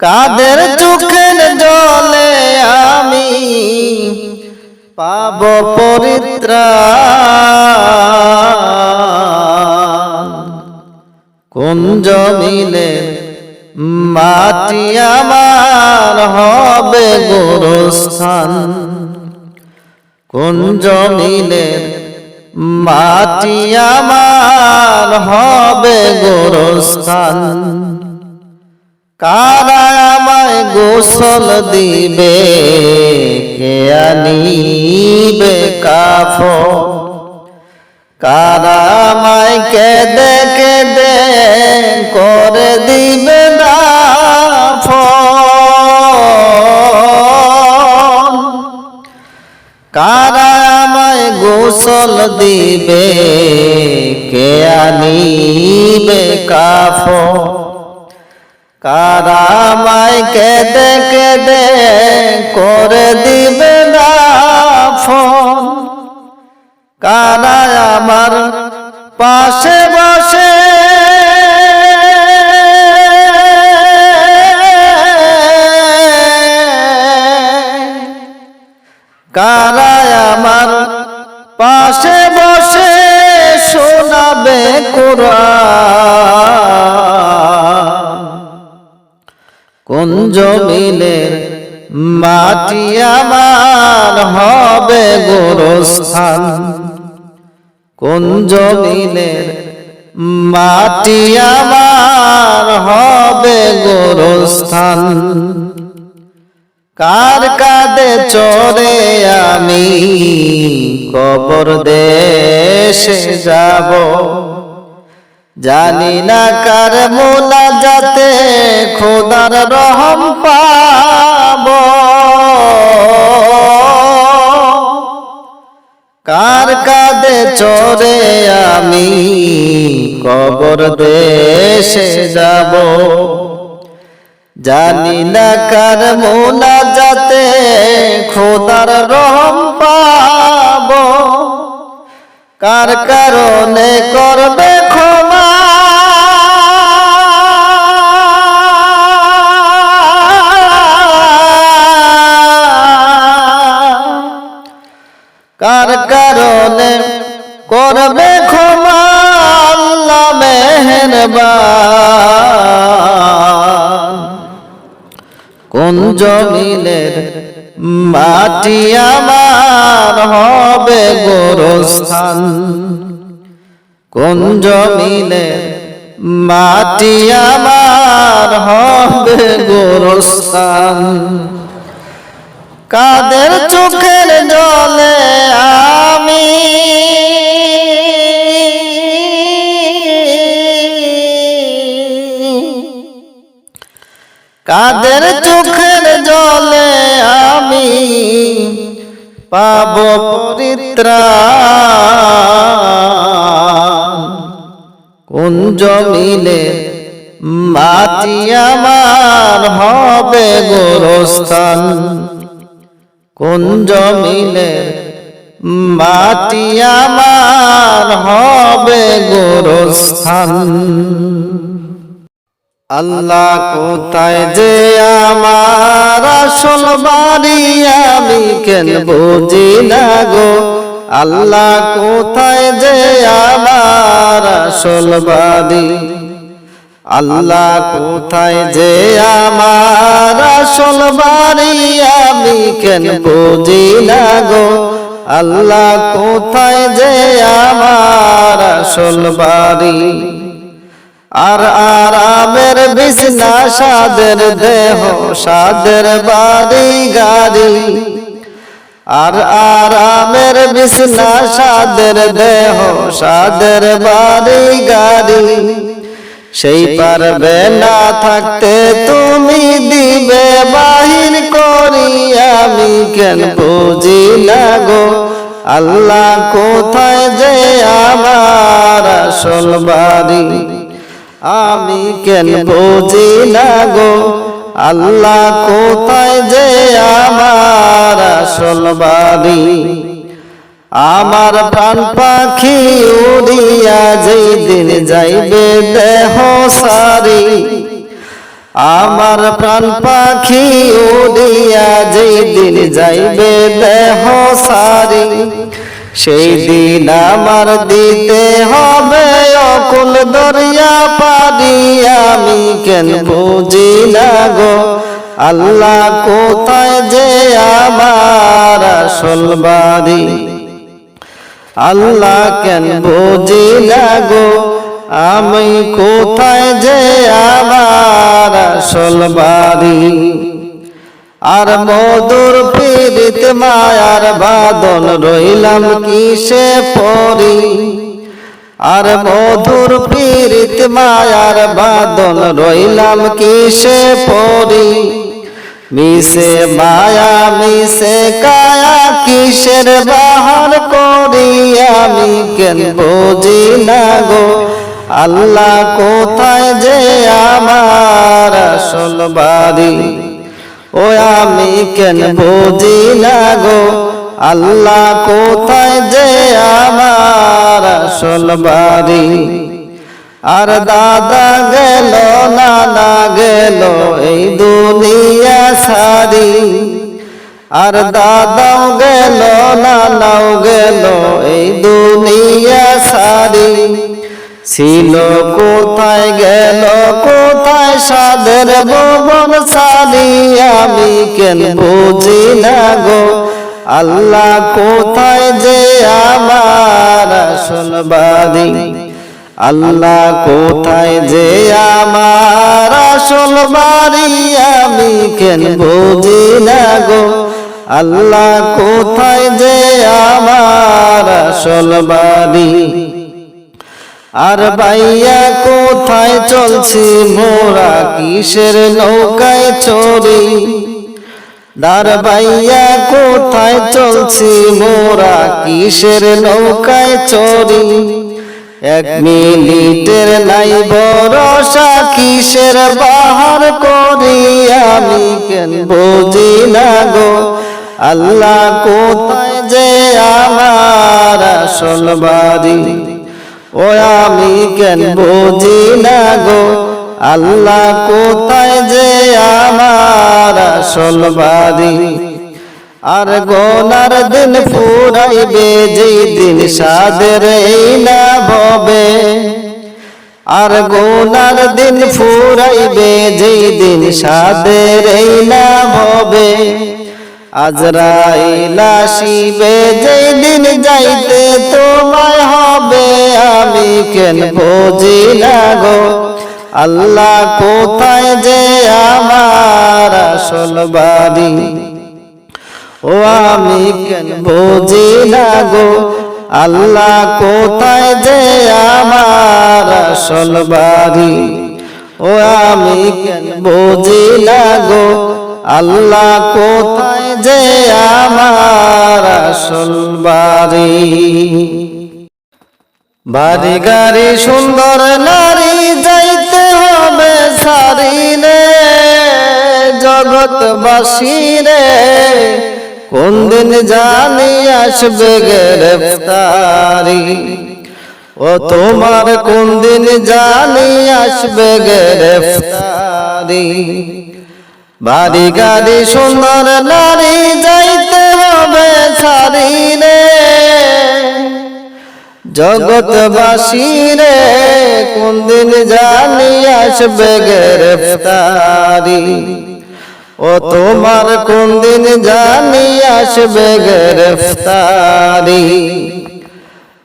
কাদের চোখের জলে আমি পাব পরিত্রাণ কোন জমিলে মাটি আমার হবে গোরস্থান? কোন জমিলে মাটি আমার হবে গোরস্থান? কারা আমায় গোসল দিবে? কে আনিবে কাফ কারা আমায় কেদে কেদে করে দিবে না কারা আমায় গোসল দিবে? কে আনিবে কাফন? কারামায় কেদে কেদে করে দিবে না ফোন? কারা আমার পাশে বসে? কারা আমার পাশে বসে শোনাবে কোরআন? কোন জমিলের মাটি আমার হবে গোরস্থান। কোন জমিলের মাটি আমার হবে গোরস্থান? কার কাদে চড়ে আমি কবর দেশে যাব? জানি না কার মোলা যাতে খোদার রহম পাব। কার কাদে চরে আমি কবর দেশে যাব? জানি না কার মোলা যাতে খোদার রহম পাব। কার কারণে করবে ক্ষমা করবে ক্ষমা আল্লাহ কোন জমিলের মাটি আমার হবে গোরস্থান? কোন জমিলের মাটি আমার হবে গোরস্থান? কাদের চোখের জলে আমি কাদের চোখের জলে আমি পাব পরিত্রাণ কোন জমিলে মাটি আমার হবে গোরস্থান? কোন জমিলে মাটি আমার হবে গোরস্থান? আল্লাহ কোথায় যে আমার আসল বাড়ি আমি কেন বুঝি না গো? আল্লাহ কোথায় যে আমার আসল বাড়ি? আল্লাহ কোথায় যে আমার আসল বাড়ি আমি কেন বুঝি না গো? আল্লাহ কোথায় যে আমার আসল বাড়ি? আর আরামের বিছনা, সাদের দেহ, সাদের বাড়ি, গাড়ি। আর আরামের বিছনা, সাদের দেহ, সাদের বাড়ি, গাড়ি। সেই পারবে না থাকতে তুমি দিবে বাহির করি, আমি কেন বুঝি না গো? আল্লাহ কোথায় যে আমার আসল বাড়ি? আমি কেন বুঝি না গো? আল্লাহ কোথায় যে আমার আসল বাড়ি? আমার প্রাণ পাখি উড়িয়া যেই দিন যাইবে দেহ সারি। আমার প্রাণ পাখি উড়িয়া যেই দিন যাইবে দেহ সারি। সেই দিন আমার দিতে হবে অকুল দরিয়া আমি কেন বুঝি না গো? আল্লাহ কোথায় যে আমার আসল বাড়ি? আল্লাহ কেন বুঝি না গো? আমি কোথায় যে আমার আসল বাড়ি? আর মধুর পীড়িত মায়ার বাদন রইলাম কিসে পরি আর মধুর পীড়িত মায়ার বাদন রইলাম কিসে পরি মিশে মায়া মিশে কায়া কিসের বাহার করি? আমি কেন বুঝি না গো? আল্লাহ কোথায় যে আমার আসল বাড়ি? ও আমি কেন বুঝি না গো? আল্লাহ কোথায় যে আমার আসল বাড়ি আর দাদা গেল, নানা গেল, এই দুনিয়া সারি। আর দাদাও গেল, নানাও গেল, এই দুনিয়া সারি। ছিল কোথায় গেল, কোথায় সাদের ভবন সারি? আমি কেন বুঝি না গো। আল্লাহ কোথায় যে আমার আসল বাড়ি আল্লাহ কোথায় যে আমার আসল বাড়ি আমি কেন বুঝি না গো? আল্লাহ কোথায় যে আমার আসল বাড়ি আর বাইয়া কোথায় চলছি? মোরা কিসের নৌকায় চড়ি? দার বাইয়া কোথায় চলছি মোরা? কিসের নৌকায় চড়ি? এক মিনিটের নাই বরসা কিসের বাহার করি আমি কেন বুঝি না গো? আল্লাহ কোথায় যে আমার আসল বাড়ি? ও আমি কেন বুঝি না গো? আল্লাহ কোথায় যে আমার আসল বাড়ি আর গোনার দিন ফুরাইবে যেই দিন সাদের না ভবে আর গোনার দিন ফুরাইবে যেই দিন সাদের না ভবে আজরাইল আসিবে যেই দিন যাইতে তোমায় হবে। আমি কেন বুঝি না গো? আল্লাহ কোথায় যে আমার আসল বাড়ি? ও আমি কেন বুঝি না গো? আল্লাহ কোথায় যে আমার আসল বাড়ি? ও আমি কেন বুঝি না গো? আল্লাহ কোথায় যে আমার আসল বাড়ি? বাড়ি গাড়ি সুন্দর, নারী সারিলে জগৎবাসী রে, কোন দিন জানি আসবে গ্রেফতারি? ও তোমার কোন দিন জানি আসবে গ্রেফতারি? বাড়ি গাড়ি সুন্দর নারী যাইতে হবে সারিলে জগৎবাসী রে, কোন দিন জানি আসবে গ্রেফতারি? ও তোমার কোন দিন জানি আসবে গ্রেফতারি?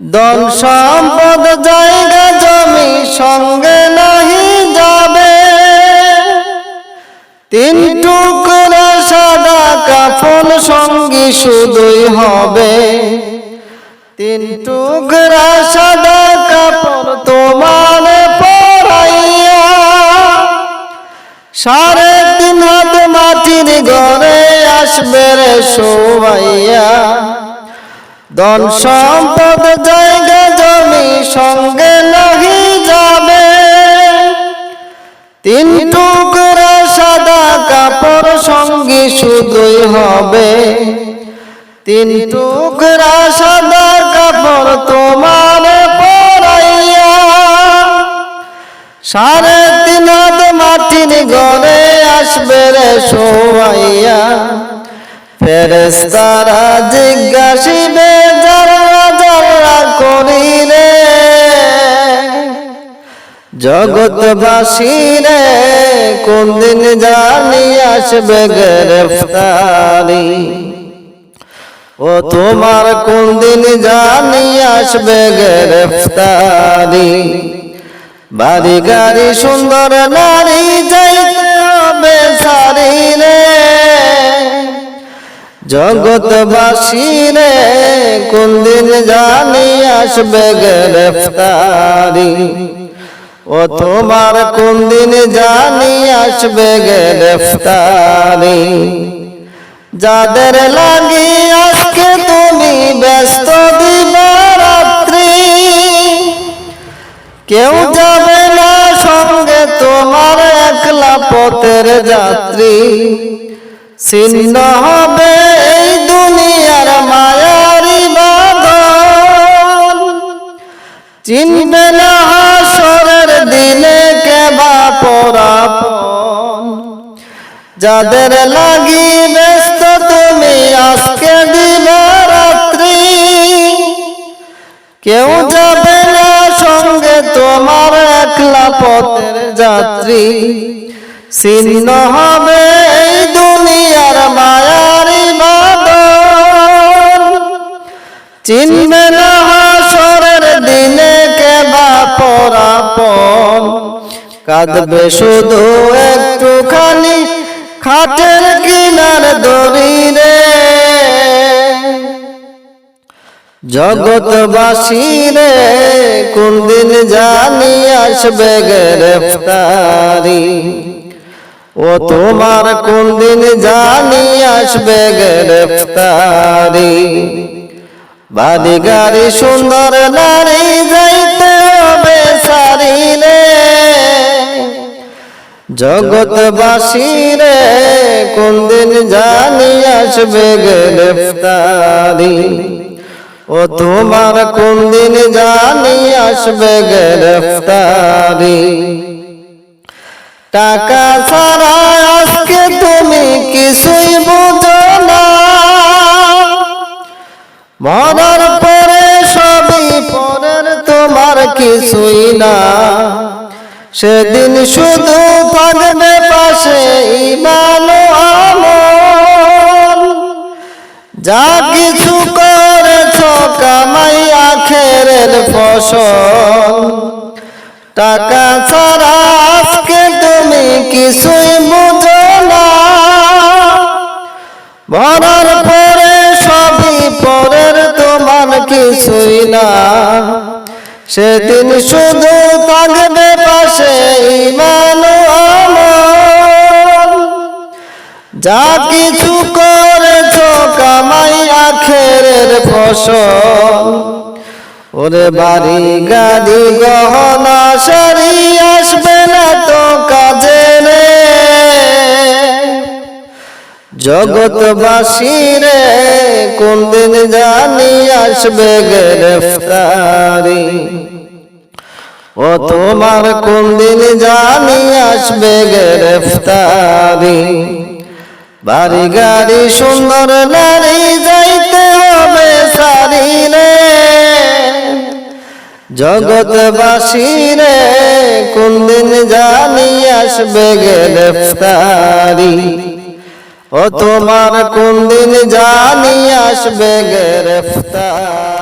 দন সম্পদ জায়গা জমি সঙ্গে নাহি যাবে। তিন টুকরা সাদা কাফন সঙ্গী শুধুই হবে। তিন টুকরা সাদা কাপড় তোমার পরাই সাড়ে তিন হাত মাটির ঘরে আসবে রে সৌমাইয়া ধন সম্পদ জায়গা জমি সঙ্গে নাহি যাবে। তিন টুকরা সাদা কাপড় সঙ্গে শুধুই হবে। তিন টুকরা সাদা কাপড় তোমার পরাইয়া সাড়ে তিন মাটির ঘরে আসবে রে সোয়াইয়া ফেরেস্তারা জিজ্ঞাসিবে, যারা যারা করিলে জগৎবাসী রে কোন দিন জানি আসবে গ্রেফতারি। ও তোমার কোন দিন জানি আসবে গ্রেফতারি? বাড়ি গাড়ি সুন্দর নারী যাইতে হবে সারিলে জগৎবাসী রে, কোন দিন জানি আসবে গ্রেফতারি? ও তোমার কোন দিন জানি আসবে গ্রেফতারি? যাদের লাগি আজকে তুমি ব্যস্ত দিবারাত্রি কেউ যাবে না সঙ্গে তোমার একলা পথের যাত্রী। ছিন্ন হবে এই দুনিয়ার মায়ারি বাদল। চিনবে না হাসরের দিনে কেবা পরাপন। যাদের লাগি ব্যস্ত তুমি আজকে দিবারাত্রি কেউ যাবে না সঙ্গে তোমার একলা পথের যাত্রী। ছিন্ন হবে এই দুনিয়ার মায়ারি বাদল চিনবে না হাসরের দিনে কেবা পরাপন কাঁদবে শুধু একটুখানি, খাটের কিনার দড়িরে জগৎবাসী রে কোন দিন জানি আসবে গ্রেফতারি? ও তোমার কোন দিন জানি আসবে গ্রেফতারি? বাড়ি গাড়ি সুন্দর নারী যাইতে হবে সারিলে। জগৎবাসী রে কোন দিন জানি আসবে গ্রেফতারি? ও তোমার কোন দিন জানি আসবে গ্রেফতারি? টাকা ছাড়া আজকে তুমি কিছুই বুঝো না। মরার পরে সবই পরের, তোমার কিছুই না। সেদিন শুধু থাকবে পাশে ইমান আমল। যা কিছু করেছ কামাই আখেরের ফসল। টাকা ছাড়া আজকে তুমি কিছুই বুঝো না। মরার পরে সবই পরের, তোমার কিছুই না। সেদিন শুধু থাকবে পাশে ইমান যা কিছু করেছ কামাই আখের ফসল। ওরে বাড়ি গাড়ি গহনা সারি জগৎবাসী রে, কোন দিন জানি আসবে গ্রেফতারি? ও তোমার কোন দিন জানি আসবে গ্রেফতারি? বাড়ি গাড়ি সুন্দর নারী যাইতে হবে সারিলে জগৎবাসী রে, কোন দিন জানি আসবে গ্রেফতারি? ও তোমার কোন দিন জানি আসবে গ্রেফতার